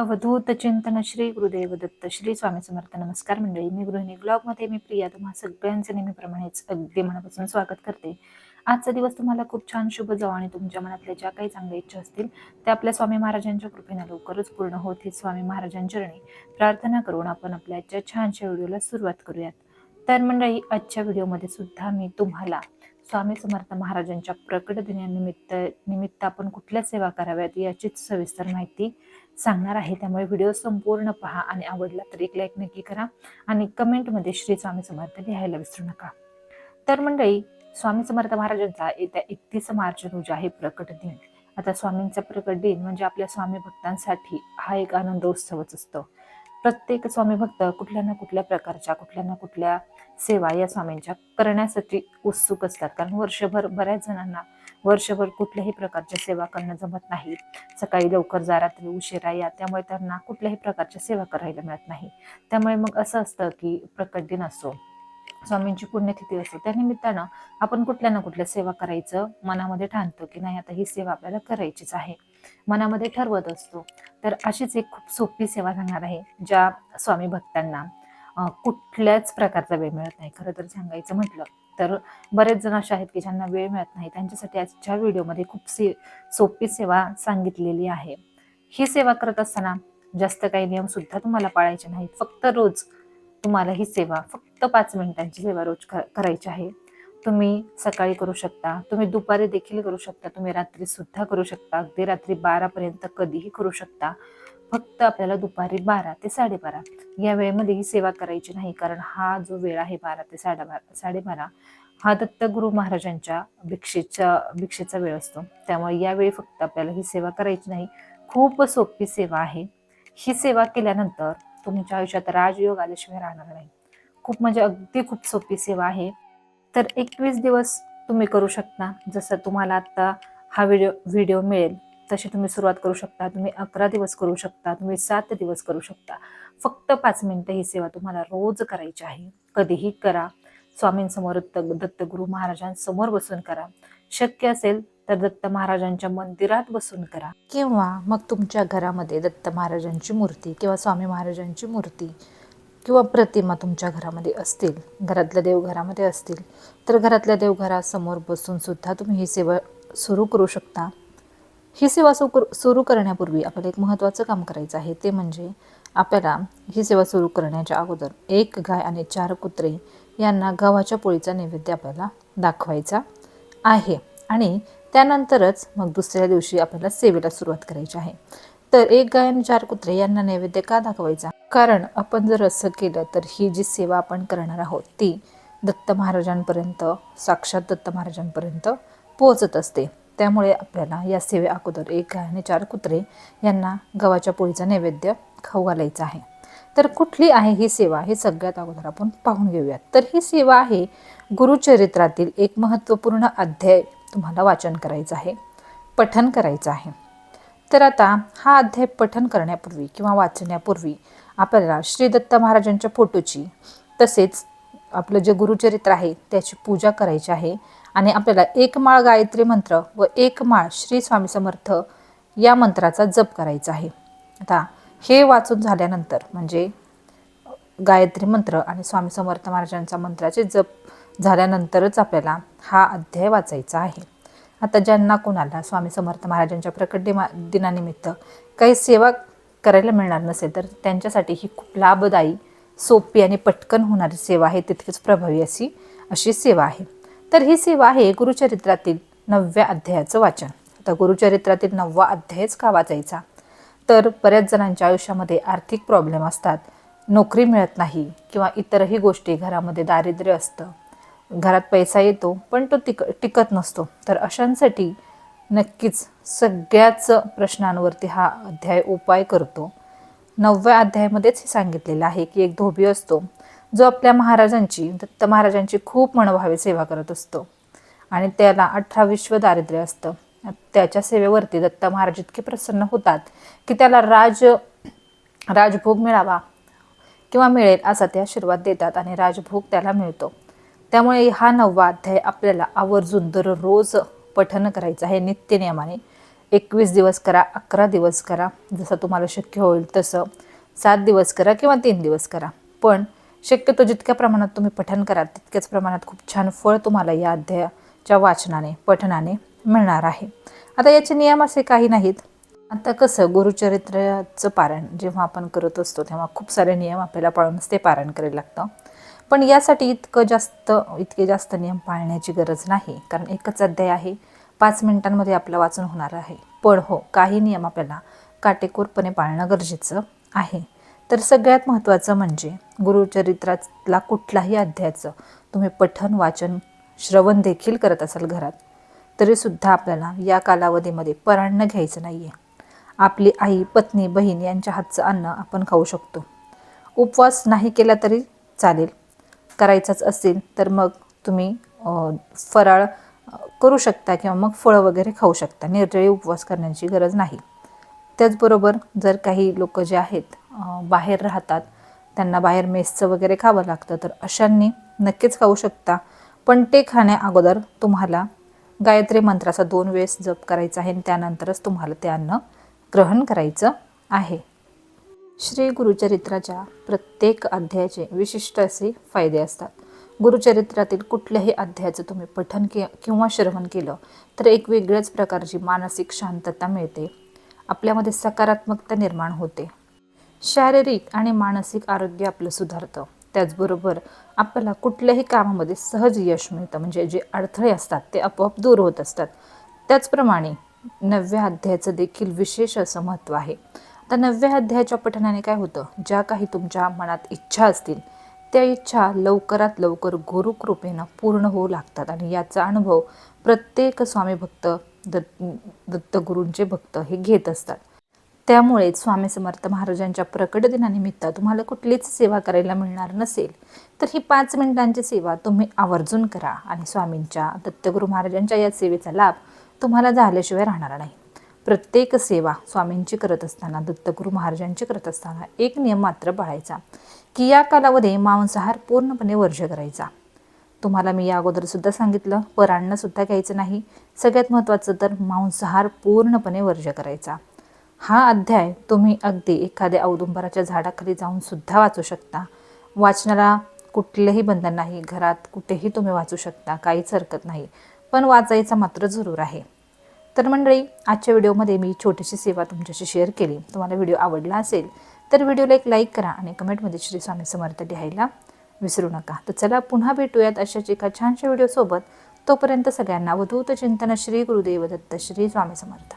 अवधूत चिंतन श्री गुरुदेव दत्त श्री स्वामी समर्थ. नमस्कार मंडळी मी गृहिणी ब्लॉगमध्ये मी प्रिया. तुम्हा सगळ्यांचं नेहमीप्रमाणेच अगदी मनापासून स्वागत करते. आजचा दिवस तुम्हाला खूप छान शुभ जाऊ आणि तुमच्या मनातल्या ज्या काही चांगल्या इच्छा असतील त्या आपल्या स्वामी महाराजांच्या कृपेने लवकरच पूर्ण होत स्वामी महाराजांचरणी प्रार्थना करून आपण आपल्या आजच्या छानशा व्हिडिओला सुरुवात करूयात. तर मंडळी आजच्या व्हिडिओमध्ये सुद्धा मी तुम्हाला स्वामी समर्थ महाराजांच्या प्रकट दिनानिमित्त निमित्त आपण कुठल्या सेवा कराव्यात याचीच सविस्तर माहिती सांगणार आहे. त्यामुळे व्हिडिओ संपूर्ण पहा आणि आवडला तर एक लाईक नक्की करा आणि कमेंटमध्ये श्री स्वामी समर्थ लिहायला विसरू नका. तर मंडळी स्वामी समर्थ महाराजांचा येत्या एकतीस मार्च रोजी आहे प्रकट दिन. आता स्वामींचा प्रकट दिन म्हणजे आपल्या स्वामी भक्तांसाठी हा एक आनंदोत्सवच असतो. प्रत्येक स्वामी भक्त कुठल्या ना कुठल्या प्रकारच्या कुठल्या ना कुठल्या सेवा या स्वामींच्या करण्यासाठी उत्सुक असतात. कारण वर्षभर बऱ्याच जणांना वर्षभर कुठल्याही प्रकारच्या सेवा करणं जमत नाही. सकाळी लवकर जा रात्री उशिरा या. त्यामुळे त्यांना कुठल्याही प्रकारच्या सेवा करायला मिळत नाही. त्यामुळे मग असं असतं की प्रकट दिन असो स्वामींची पुण्यतिथी असो त्या निमित्तानं आपण कुठल्या ना कुठल्या सेवा करायचं मनामध्ये ठाणतो की नाही आता ही सेवा आपल्याला करायचीच आहे. मनामध्ये ठरवत असतो. तर अशीच एक खूप सोपी सेवा सांगणार आहे ज्या स्वामी भक्तांना कुठल्याच प्रकारचा वेळ मिळत नाही. खरं तर सांगायचं म्हटलं तर बरेच जण असे आहेत की ज्यांना वेळ मिळत नाही त्यांच्यासाठी आजच्या व्हिडिओमध्ये खूप से सोपी सेवा सांगितलेली आहे. ही सेवा करत असताना जास्त काही नियम सुद्धा तुम्हाला पाळायचे नाहीत. फक्त रोज तुम्हाला ही सेवा फक्त पाच मिनिटांची सेवा रोज करायची आहे. तुम्ही सकाळी करू शकता तुम्ही दुपारी देखील करू शकता तुम्ही रात्री सुद्धा करू शकता अगदी रात्री बारापर्यंत कधीही करू शकता. फक्त आपल्याला दुपारी बारा ते साडेबारा या वेळेमध्ये ही सेवा करायची नाही कारण हा जो वेळ आहे बारा ते साडेबारा साडेबारा हा दत्तगुरु महाराजांच्या भिक्षेच्या भिक्षेचा वेळ असतो. त्यामुळे यावेळी फक्त आपल्याला ही सेवा करायची नाही. खूप सोपी सेवा आहे. ही सेवा केल्यानंतर तुमच्या आयुष्यात राजयोग आल्याशिवाय राहणार नाही. खूप म्हणजे अगदी खूप सोपी सेवा आहे. तर एकवीस दिवस तुम्ही करू शकता. जसं तुम्हाला आत्ता हा व्हिडिओ व्हिडिओ मिळेल. तशी तुम्ही सुरुवात करू शकता तुम्ही अकरा दिवस करू शकता तुम्ही सात दिवस करू शकता. फक्त पाच मिनटं ही सेवा तुम्हाला रोज करायची आहे. कधीही करा. स्वामींसमोर दत्तगुरु महाराजांसमोर बसून करा. शक्य असेल तर दत्त महाराजांच्या मंदिरात बसून करा. किंवा मग तुमच्या घरामध्ये दत्त महाराजांची मूर्ती किंवा स्वामी महाराजांची मूर्ती किंवा प्रतिमा तुमच्या घरामध्ये असतील घरातल्या देवघरामध्ये असतील तर घरातल्या देवघरासमोर बसून सुद्धा तुम्ही ही सेवा सुरू करू शकता. ही सेवा सुरू सुरू करण्यापूर्वी आपल्याला एक महत्त्वाचं काम करायचं आहे. ते म्हणजे आपल्याला ही सेवा सुरू करण्याच्या अगोदर एक गाय आणि चार कुत्रे यांना गव्हाच्या पोळीचा नैवेद्य आपल्याला दाखवायचा आहे. आणि त्यानंतरच मग दुसऱ्या दिवशी आपल्याला सेवेला सुरुवात करायची आहे. तर एक गाय आणि चार कुत्रे यांना नैवेद्य का दाखवायचा? कारण आपण जर असं केलं तर ही जी सेवा आपण करणार आहोत ती दत्त महाराजांपर्यंत साक्षात दत्त महाराजांपर्यंत पोहोचत असते. त्यामुळे आपल्याला या सेवे अगोदर एक गाय आणि चार कुत्रे यांना गव्हाच्या पोळीचा नैवेद्य खाऊ घालायचा आहे. तर कुठली आहे ही सेवा हे सगळ्यात अगोदर आपण पाहून घेऊयात. तर ही सेवा आहे गुरुचरित्रातील एक महत्त्वपूर्ण अध्याय तुम्हाला वाचन करायचं आहे पठन करायचं आहे. तर आता हा अध्याय पठन करण्यापूर्वी किंवा वाचण्यापूर्वी आपल्याला श्री दत्त महाराजांच्या फोटोची तसेच आपलं जे गुरुचरित्र आहे त्याची पूजा करायची आहे. आणि आपल्याला एक माळ गायत्री मंत्र व एक माळ श्री स्वामी समर्थ या मंत्राचा जप करायचा आहे. आता हे वाचून झाल्यानंतर म्हणजे गायत्री मंत्र आणि स्वामी समर्थ महाराजांचा मंत्राचे जप झाल्यानंतरच आपल्याला हा अध्याय वाचायचा आहे. आता ज्यांना कोणाला स्वामी समर्थ महाराजांच्या प्रकट दिमा दिनानिमित्त काही सेवा करायला मिळणार नसेल तर त्यांच्यासाठी ही खूप लाभदायी सोपी आणि पटकन होणारी सेवा आहे तितकीच प्रभावी अशी अशी सेवा आहे. तर ही सेवा आहे गुरुचरित्रातील नवव्या अध्यायाचं वाचन. आता गुरुचरित्रातील नववा अध्यायच का वाचायचा? तर बऱ्याच जणांच्या आयुष्यामध्ये आर्थिक प्रॉब्लेम असतात. नोकरी मिळत नाही किंवा इतरही गोष्टी घरामध्ये दारिद्र्य असतं. घरात पैसा येतो पण तो टिक टिकत नसतो. तर अशांसाठी नक्कीच सगळ्याच प्रश्नांवरती हा अध्याय उपाय करतो. नवव्या अध्यायामध्येच हे सांगितलेलं आहे की एक धोबी असतो. जो आपल्या महाराजांची दत्त महाराजांची खूप मनोभावे सेवा करत असतो. आणि त्याला अठरा विश्व दारिद्र्य असतं. त्याच्या सेवेवरती दत्त महाराज इतके प्रसन्न होतात की त्याला राज राजभोग मिळावा किंवा मिळेल असा ते आशीर्वाद देतात आणि राजभोग त्याला मिळतो. त्यामुळे हा नववा अध्याय आपल्याला आवर्जून दररोज पठन करायचं आहे. नित्यनियमाने एकवीस दिवस करा अकरा दिवस करा. जसं तुम्हाला शक्य होईल तसं सात दिवस करा किंवा तीन दिवस करा. पण शक्यतो जितक्या प्रमाणात तुम्ही पठण कराल तितक्याच प्रमाणात खूप छान फळ तुम्हाला या अध्यायाच्या वाचनाने पठणाने मिळणार आहे. आता याचे नियम असे काही नाहीत. आता कसं गुरुचरित्राचं पारायण जेव्हा आपण करत असतो तेव्हा खूप सारे नियम आपल्याला पाळूनच ते पारायण करायला लागतं. पण यासाठी इतकं जास्त इतके जास्त नियम पाळण्याची गरज नाही कारण एकच अध्याय आहे. पाच मिनिटांमध्ये आपलं वाचन होणार आहे. पण हो काही नियम आपल्याला काटेकोरपणे पाळणं गरजेचं आहे. तर सगळ्यात महत्त्वाचं म्हणजे गुरुचरित्रातला कुठलाही अध्यायाचं तुम्ही पठन वाचन श्रवण देखील करत असाल घरात तरीसुद्धा आपल्याला या कालावधीमध्ये परान्न घ्यायचं नाही आहे आपली आई पत्नी बहीण यांच्या हातचं अन्न आपण खाऊ शकतो. उपवास नाही केला तरी चालेल. करायचाच असेल तर मग तुम्ही फराळ करू शकता किंवा मग फळं वगैरे खाऊ शकता. निर्जळी उपवास करण्याची गरज नाही. त्याचबरोबर जर काही लोक जे आहेत बाहेर राहतात. त्यांना बाहेर मेसचं वगैरे खावं लागतं. तर अशांनी नक्कीच खाऊ शकता. पण ते खाण्या अगोदर तुम्हाला गायत्री मंत्राचा दोन वेळेस जप करायचा आहे आणि त्यानंतरच तुम्हाला ते अन्न ग्रहण करायचं आहे. श्री गुरुचरित्राच्या प्रत्येक अध्यायाचे विशिष्ट असे फायदे असतात. गुरुचरित्रातील कुठल्याही अध्यायाचं तुम्ही पठन के किंवा श्रवण केलं तर एक वेगळ्याच प्रकारची मानसिक शांतता मिळते. आपल्यामध्ये सकारात्मकता निर्माण होते. शारीरिक आणि मानसिक आरोग्य आपलं सुधारतं. त्याचबरोबर आपल्याला कुठल्याही कामामध्ये सहज यश मिळतं. म्हणजे जे अडथळे असतात ते आपोआप दूर होत असतात. त्याचप्रमाणे नवव्या अध्यायाचं देखील विशेष असं महत्त्व आहे. आता नवव्या अध्यायाच्या पठणाने काय होतं? ज्या काही तुमच्या मनात इच्छा असतील त्या इच्छा लवकरात लवकर गुरुकृपेनं पूर्ण होऊ लागतात. आणि याचा अनुभव प्रत्येक स्वामी भक्त दत्त दत्तगुरूंचे भक्त हे घेत असतात. त्यामुळे स्वामी समर्थ महाराजांच्या प्रकट दिनानिमित्त तुम्हाला कुठलीच सेवा करायला मिळणार नसेल. तर ही पाच मिनिटांची सेवा तुम्ही आवर्जून करा आणि स्वामींच्या दत्तगुरू महाराजांच्या या सेवेचा लाभ तुम्हाला झाल्याशिवाय राहणार नाही. प्रत्येक सेवा स्वामींची करत असताना दत्तगुरू महाराजांची करत असताना एक नियम मात्र पाळायचा की या कालावधी मांसाहार पूर्णपणे वर्ज करायचा. तुम्हाला मी या अगोदरसुद्धा सांगितलं परांना सुद्धा घ्यायचं नाही. सगळ्यात महत्त्वाचं तर मांसाहार पूर्णपणे वर्ज करायचा. हा अध्याय तुम्ही अगदी एखाद्या औदुंबराच्या झाडाखाली जाऊन सुद्धा वाचू शकता. वाचनाला कुठलेही बंधन नाही घरात कुठेही तुम्ही वाचू शकता काहीच हरकत नाही पण वाचायचा मात्र जरूर आहे. तर मंडळी आजच्या व्हिडिओमध्ये मी छोटीशी सेवा तुमच्याशी शेअर केली. तुम्हाला व्हिडिओ आवडला असेल तर व्हिडिओला एक लाईक करा आणि कमेंटमध्ये श्री स्वामी समर्थ लिहायला विसरू नका. तर चला पुन्हा भेटूयात अशाच एका छानशा व्हिडिओसोबत. तोपर्यंत सगळ्यांना वधूत चिंतन श्री गुरुदेव दत्त श्री स्वामी समर्थ.